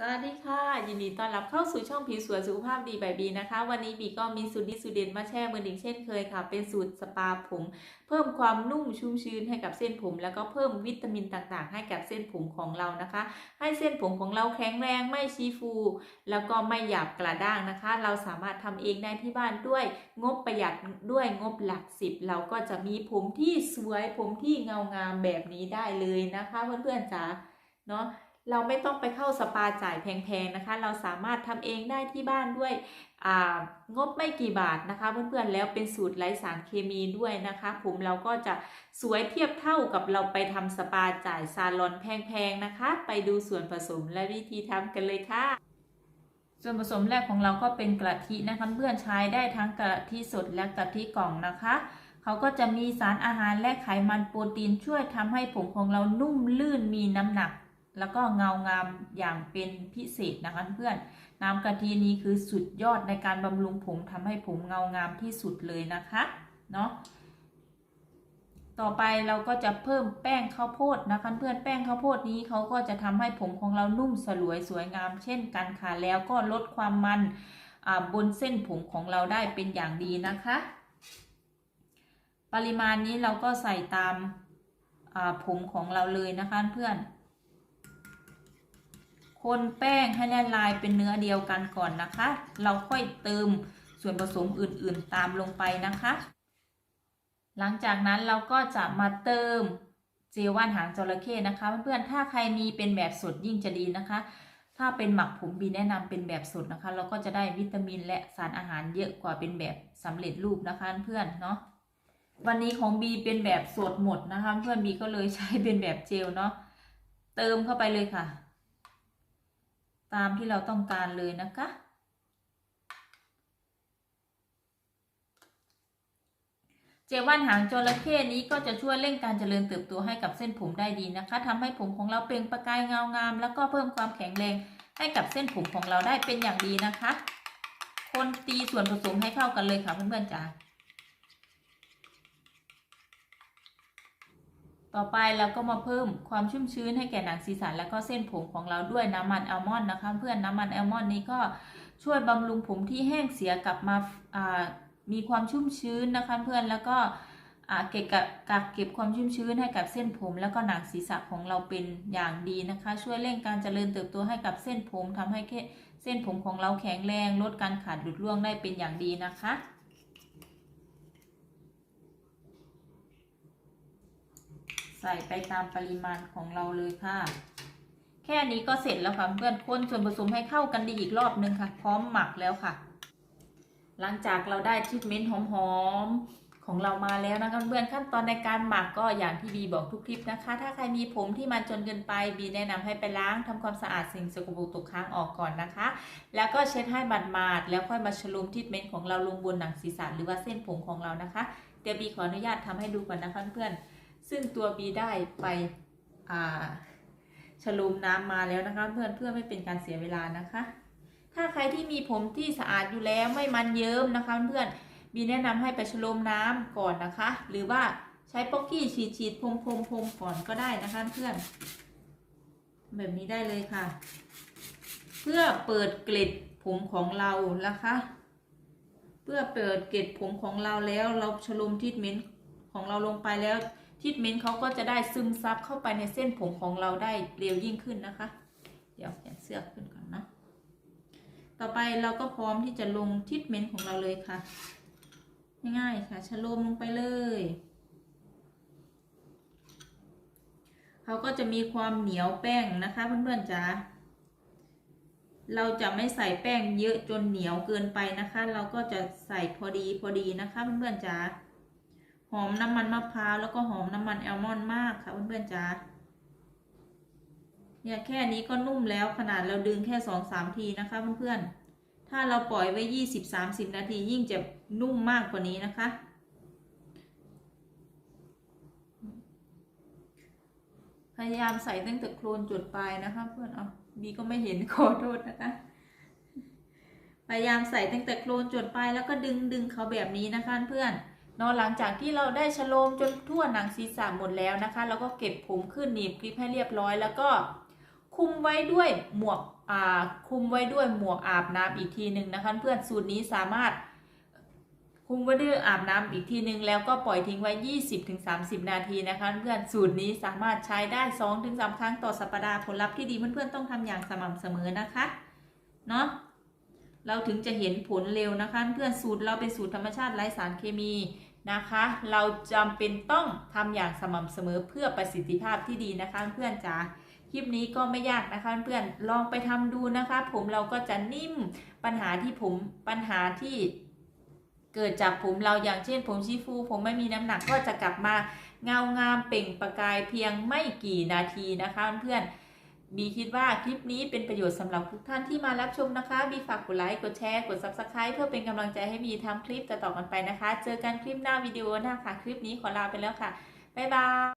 สวัสดีค่ะ ยินดีต้อนรับเข้าสู่ช่องผิวสวยสุขภาพดีแบบบีนะคะ วันนี้บีก็มีสูตรดีสูตรเด่นมาแชร์เหมือนอีกเช่นเคยค่ะ เป็นสูตรสปาผม เพิ่มความนุ่มชุ่มชื้นให้กับเส้นผม แล้วก็เพิ่มวิตามินต่างๆ ให้กับเส้นผมของเรานะคะ ให้เส้นผมของเราแข็งแรงไม่ชีฟู แล้วก็ไม่หยาบกระด้างนะคะ เราสามารถทำเองได้ที่บ้านด้วยงบประหยัดด้วยงบหลักสิบเราก็จะมีผมที่สวยผมที่เงางามแบบนี้ได้เลยนะคะ เพื่อนๆจ๋าเนาะ เราไม่ต้องไปเข้าสปาจ่ายแพงๆนะคะ เราสามารถทำเองได้ที่บ้านด้วยงบไม่กี่บาทนะคะ เพื่อนๆแล้วเป็นสูตรไร้สารเคมีด้วยนะคะ ผมเราก็จะสวยเทียบเท่ากับเราไปทำสปาจ่ายซาลอนแพงๆนะคะ ไปดูส่วนผสมและวิธีทำกันเลยค่ะ ส่วนผสมแรกของเราก็เป็นกะทินะคะเพื่อนใช้ได้ทั้งกะทิสดและกะทิกล่องนะคะเขาก็จะมีสารอาหารและไขมันโปรตีนช่วยทำให้ผมของเรานุ่มลื่นมีน้ำหนัก แล้วก็เงางามอย่างเป็นพิเศษนะคะเพื่อนน้ำกะทินี้คือสุดยอดในการบำรุงผมทำให้ผมเงางามที่สุดเลยนะคะเนาะต่อไปเราก็จะเพิ่มแป้งข้าวโพดนะคะเพื่อนแป้งข้าวโพดนี้เขาก็จะทำให้ผมของเรานุ่มสลวยสวยงาม เช่นกันค่ะแล้วก็ลดความมันบนเส้นผมของเราได้เป็นอย่างดีนะคะ ปริมาณนี้เราก็ใส่ตามผมของเราเลยนะคะเพื่อน คนแป้งให้ละลายเป็นเนื้อเดียวกันก่อนนะคะ เราค่อยเติมส่วนผสมอื่นๆตามลงไปนะคะ หลังจากนั้นเราก็จะมาเติมเจลว่านหางจระเข้นะคะ เพื่อนๆ ถ้าใครมีเป็นแบบสดยิ่งจะดีนะคะ ถ้าเป็นหมักผมบีแนะนำเป็นแบบสดนะคะ เราก็จะได้วิตามินและสารอาหารเยอะกว่าเป็นแบบสำเร็จรูปนะคะเพื่อนเนาะ วันนี้ของบีเป็นแบบสดหมดนะคะ เพื่อนบีก็เลยใช้เป็นแบบเจลเนาะ เติมเข้าไปเลยค่ะ ตามที่เราต้องการเลยนะคะ เจว่านหางจระเข้นี้ก็จะช่วยเร่งการเจริญเติบโตให้กับเส้นผมได้ดีนะคะทำให้ผมของเราเปล่งประกายเงางาม แล้วก็เพิ่มความแข็งแรงให้กับเส้นผมของเราได้เป็นอย่างดีนะคะ คนตีส่วนผสมให้เข้ากันเลยค่ะเพื่อนๆจ๋า ต่อไปเราก็มาเพิ่มความชุ่มชื้นให้แก่หนังศีรษะแล้วก็เส้นผมของเราด้วยน้ำมันอัลมอนด์นะคะเพื่อนน้ำมันอัลมอนด์นี้ก็ช่วยบำรุงผมที่แห้งเสียกลับมามีความชุ่มชื้นนะคะเพื่อนแล้วก็เก็บกักเก็บความชุ่มชื้นให้กับเส้นผม แล้วก็หนังศีรษะของเราเป็นอย่างดีนะคะ ช่วยเร่งการเจริญเติบโตให้กับเส้นผมทำให้เส้นผมของเราแข็งแรงลดการขาดหลุดร่วงได้เป็นอย่างดีนะคะ ใส่ไปตามปริมาณของเราเลยค่ะ แค่นี้ก็เสร็จแล้วค่ะเพื่อนคนส่วนผสมให้เข้ากันดีอีกรอบนึงค่ะ พร้อมหมักแล้วค่ะ หลังจากเราได้ทรีทเมนต์หอมๆของเรามาแล้วนะคะเพื่อนขั้นตอนในการหมักก็อย่างที่บีบอกทุกคลิปนะคะ ถ้าใครมีผมที่มันจนเกินไปบีแนะนำให้ไปล้างทำความสะอาดสิ่งสกปรกตกค้างออกก่อนนะคะ แล้วก็เช็ดให้บัดมาดแล้วค่อยมาฉลุมทรีทเมนต์ของเราลงบนหนังศีรษะหรือว่าเส้นผมของเรานะคะเดี๋ยวบีขออนุญาตทำให้ดูก่อนนะคะเพื่อน ซึ่งตัวบีได้ไปฉลุมน้ำมาแล้วนะคะ เพื่อนเพื่อไม่เป็นการเสียเวลานะคะ ถ้าใครที่มีผมที่สะอาดอยู่แล้วไม่มันเยิ้มนะคะ เพื่อนบีแนะนำให้ไปฉลุมน้ำก่อนนะคะ หรือว่าใช้ป๊อกกี้ฉีดฉีดพรมพรมพรมก่อนก็ได้นะคะเพื่อน แบบนี้ได้เลยค่ะ เพื่อเปิดเกล็ดผมของเรานะคะ เพื่อเปิดเกล็ดผมของเราแล้วเราฉลุมทรีทเมนต์ของเราลงไปแล้ว ทิทเมนต์เขาก็จะได้ซึมซับเข้าไปในเส้นผมของเราได้เร็วยิ่งขึ้นนะคะ เดี๋ยวแขนเสื้อขึ้นก่อนนะ ต่อไปเราก็พร้อมที่จะลงทิทเมนต์ของเราเลยค่ะ ง่ายๆค่ะชะโลมลงไปเลยเขาก็จะมีความเหนียวแป้งนะคะเพื่อนๆจ๋าเราจะไม่ใส่แป้งเยอะจนเหนียวเกินไปนะคะ เราก็จะใส่พอดีพอดีนะคะเพื่อนๆจ๋า หอมน้ำมันมะพร้าวแล้วก็หอมน้ำมันแอลมอนด์มากค่ะเพื่อนๆจ้าเนี่ยแค่นี้ก็นุ่มแล้วขนาดเราดึงแค่สองสามทีนะคะเพื่อนๆ ถ้าเราปล่อยไว้ยี่สิบสามสิบนาทียิ่งจะนุ่มมากกว่านี้นะคะ พยายามใส่ตั้งแต่โคลนจุดปลายนะคะ เพื่อนเอาบีก็ไม่เห็นขอโทษนะคะ พยายามใส่ตั้งแต่โคลนจุดปลายแล้วก็ดึงดึงเขาแบบนี้นะคะเพื่อน นอนหลังจากที่เราได้ฉโลมจนทั่วหนังศีรษะหมดแล้วนะคะ แล้วก็เก็บผมขึ้นหนีบคลิปให้เรียบร้อย แล้วก็คุมไว้ด้วยหมวกอ่าคุมไว้ด้วยหมวกอาบน้ำอีกทีหนึ่งนะคะ เพื่อนสูตรนี้สามารถคุมไว้ด้วยอาบน้ำอีกทีหนึ่งแล้วก็ปล่อยทิ้งไว้ 20-30 นาทีนะคะ เพื่อนสูตรนี้สามารถใช้ได้ 2-3 ครั้งต่อสัปดาห์ผลลัพธ์ที่ดีเพื่อนๆต้องทำอย่างสม่ำเสมอนะคะเนาะเราถึงจะเห็นผลเร็วนะคะ เพื่อนสูตรเราเป็นสูตรธรรมชาติไร้สารเคมี นะคะ เราจำเป็นต้องทำอย่างสม่ำเสมอเพื่อประสิทธิภาพที่ดีนะคะเพื่อนจ๋าคลิปนี้ก็ไม่ยากนะคะเพื่อนลองไปทำดูนะคะ ผมเราก็จะนิ่มปัญหาที่ผมปัญหาที่เกิดจากผมเราอย่างเช่น ผมชี้ฟู ผมไม่มีน้ำหนักก็จะกลับมาเงางามเปล่งประกายเพียงไม่กี่นาทีนะคะเพื่อน บีคิดว่าคลิปนี้เป็นประโยชน์สำหรับทุกท่านที่มารับชมนะคะ บีฝากกดไลค์ กดแชร์ กด subscribe เพื่อเป็นกำลังใจให้บีทำคลิปต่อๆกันไปนะคะ เจอกันคลิปหน้าวิดีโอหน้าค่ะ คลิปนี้ขอลาไปแล้วค่ะ บ๊ายบาย